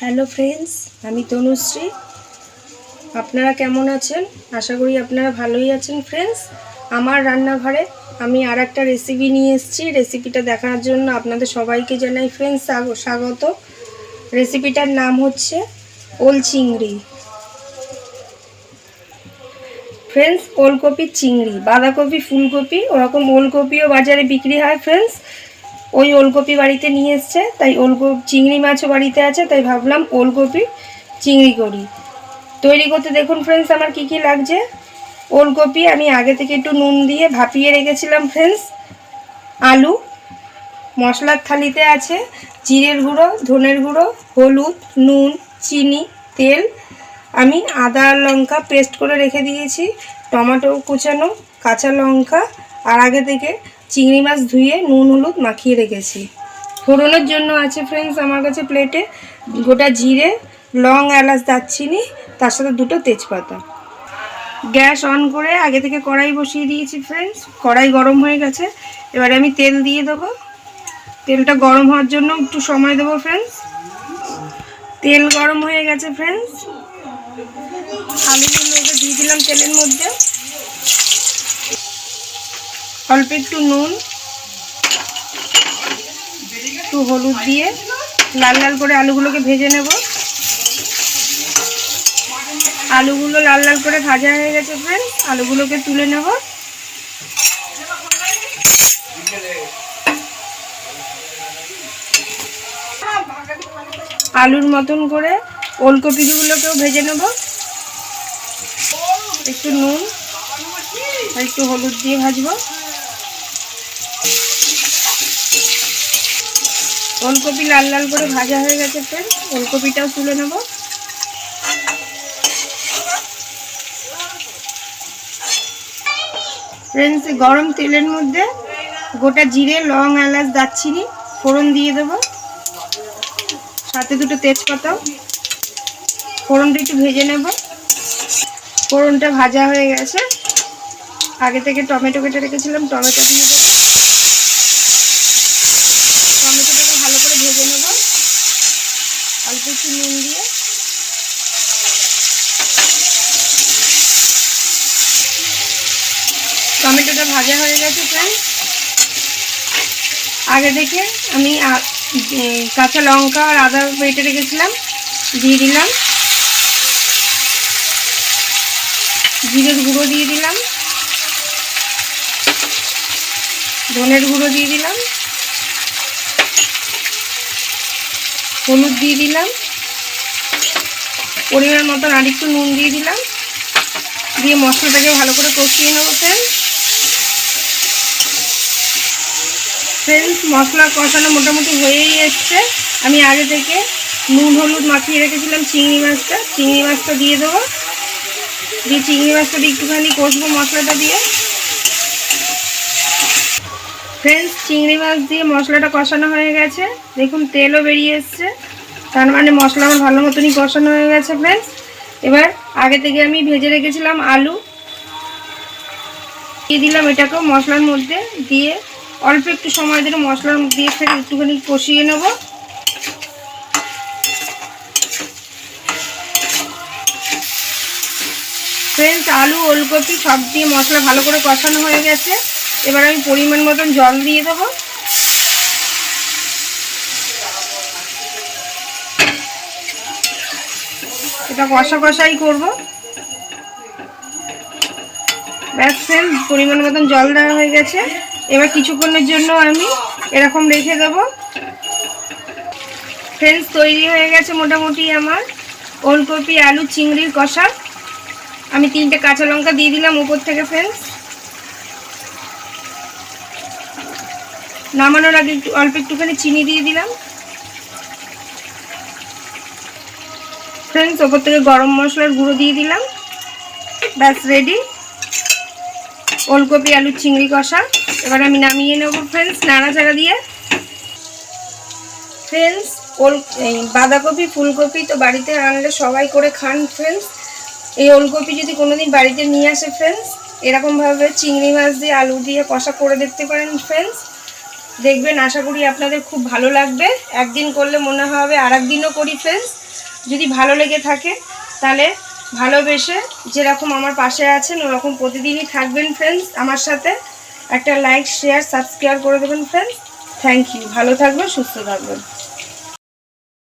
Hello friends, আমি তনুশ্রী। আপনারা কেমন আছেন? আশা করি আপনারা ভালোই আছেন ফ্রেন্ডস। আমার রান্নাঘরে আমি আর একটা রেসিপি নিয়ে এসেছি। রেসিপিটা দেখার জন্য আপনাদের সবাইকে জানাই ফ্রেন্ডস স্বাগত। রেসিপিটার নাম হচ্ছে ওল চিংড়ি। ফ্রেন্ডস, ওলকপি চিংড়ি, বাঁধাকপি, ফুলকপি, ওরকম ওলকপিও বাজারে বিক্রি হয় ফ্রেন্ডস। ওই ওলকপি বাড়িতে নিয়ে এসছে, তাই ওলকপি চিংড়ি মাছও বাড়িতে আছে, তাই ভাবলাম ওলকপি, চিংড়ি করি। তৈরি করতে দেখুন ফ্রেন্ডস আমার কি কি লাগছে। ওলকপি আমি আগে থেকে একটু নুন দিয়ে ভাপিয়ে রেখেছিলাম ফ্রেন্ডস আলু, মশলার থালিতে আছে জিরের গুঁড়ো, ধনের গুঁড়ো, হলুদ, নুন, চিনি, তেল। আমি আদা লঙ্কা পেস্ট করে রেখে দিয়েছি, টমেটো কুচানো, কাঁচা লঙ্কা, আর আগে থেকে চিংড়ি মাছ ধুয়ে নুন, হলুদ মাখিয়ে রেখেছি। ফোড়নের জন্য আছে ফ্রেন্ডস আমার কাছে প্লেটে গোটা জিরে, লং, এলাচ, দারচিনি, তার সাথে দুটো তেজপাতা। গ্যাস অন করে আগে থেকে কড়াই বসিয়ে দিয়েছি ফ্রেন্ডস কড়াই গরম হয়ে গেছে। এবারে আমি তেল দিয়ে দেবো। তেলটা গরম হওয়ার জন্য একটু সময় দেবো ফ্রেন্ডস তেল গরম হয়ে গেছে ফ্রেন্ডস আলুগুলো দিয়ে দিলাম তেলের মধ্যে। অল্প একটু নুন, একটু হলুদ দিয়ে লাল লাল করে আলুগুলোকে ভেজে নেব। আলুগুলো লাল লাল করে ভাজা হয়ে গেছে ফ্রেন্ড আলুগুলোকে তুলে নেব। আলুর মতন করে ওলকপিগুলোকেও ভেজে নেব। একটু নুন একটু হলুদ দিয়ে ভাজবো। ওলকপি লাল লাল করে ভাজা হয়ে গেছে ফ্রেন্ড ওলকপিটাও তুলে নেব। ফ্রেন্ডস গরম তেলের মধ্যে গোটা জিরে, লং, এলাচ, দারচিনি, ফোড়ন দিয়ে দেবো। সাথে দুটো তেজপাতাও। ফোড়নটা একটু ভেজে নেব। ফোড়নটা ভাজা হয়ে গেছে। আগে থেকে টমেটো কেটে রেখেছিলাম, টমেটো দিয়ে দেবো টমেটোটাকে ভালো করে ভেজে নেব একটু নুন দিয়ে। টমেটোটা ভাজা হয়ে গেছে প্রায় আগে থেকে আমি কাঁচা লঙ্কা আর আদা বেটে রেখেছিলাম, দিয়ে দিলাম। জিরের গুঁড়ো দিয়ে দিলাম। ধনের গুঁড়ো দিয়ে দিলাম। হলুদ দিয়ে দিলাম। পরিমাণ মতন আর একটু নুন দিয়ে দিলাম। দিয়ে মশলাটাকে ভালো করে কষিয়ে নেব ফ্রেন্ড ফ্রেন্ডস মশলা কষানো মোটামুটি হয়েই এসছে। আমি আগে থেকে নুন, হলুদ মাখিয়ে রেখেছিলাম চিংড়ি মাছটা। চিংড়ি মাছটা দিয়ে দেবো। দিয়ে চিংড়ি মাছটা দিয়ে একটুখানি কষবো মশলাটা দিয়ে। ফ্রেন্ডস, চিংড়ি মাছ দিয়ে মশলাটা কষানো হয়ে গেছে। দেখুন, তেলও বেরিয়ে এসছে। তার মানে মশলা আমার ভালো মতনই কষানো হয়ে গেছে, ফ্রেন্ডস। এবার আগে থেকে আমি ভেজে রেখেছিলাম আলু। দিয়ে দিলাম এটাকেও মশলার মধ্যে দিয়ে অল্প একটু সময় ধরে মশলা দিয়ে ফের একটুখানি কষিয়ে নেব। ফ্রেন্ডস, আলু, ওলকপি সব দিয়ে মশলা ভালো করে কষানো হয়ে গেছে। এবার আমি পরিমাণ মতন জল দিয়ে দেবো। এটা কষা কষাই করব। ব্যাস পরিমাণ মতন জল দেওয়া হয়ে গেছে। এবার কিছুক্ষণের জন্য আমি এরকম রেখে দেব। ফ্রেন্ডস তৈরি হয়ে গেছে মোটামুটি আমার ওলকপি, আলু, চিংড়ির কষা। আমি তিনটে কাঁচা লঙ্কা দিয়ে দিলাম উপর থেকে ফ্রেন্ডস নামানোর আগে একটু অল্প একটুখানি চিনি দিয়ে দিলাম। ফ্রেন্ডস ওপর থেকে গরম মশলার গুঁড়ো দিয়ে দিলাম। ব্যাস রেডি ওলকপি আলুর চিংড়ি কষা। এবার আমি নামিয়ে নেব ফ্রেন্ডস নাড়াচাড়া দিয়ে। ফ্রেন্ডস ওল বাঁধাকপি, ফুলকপি তো বাড়িতে আনলে সবাই করে খান ফ্রেন্ডস এই ওলকপি যদি কোনোদিন বাড়িতে নিয়ে আসে ফ্রেন্ডস এরকমভাবে চিংড়ি মাছ দিয়ে, আলু দিয়ে কষা করে দেখতে পারেন ফ্রেন্ডস দেখবেন, আশা করি আপনাদের খুব ভালো লাগবে। একদিন করলে মনে হবে আর একদিনও করি ফ্রেন্ডস যদি ভালো লেগে থাকে, তাহলে ভালোবেসে যেরকম আমার পাশে আছেন, ওরকম প্রতিদিনই থাকবেন ফ্রেন্ডস আমার সাথে একটা লাইক শেয়ার সাবস্ক্রাইব করে দেবেন ফ্রেন্ডস থ্যাংক ইউ ভালো থাকবেন, সুস্থ থাকবেন।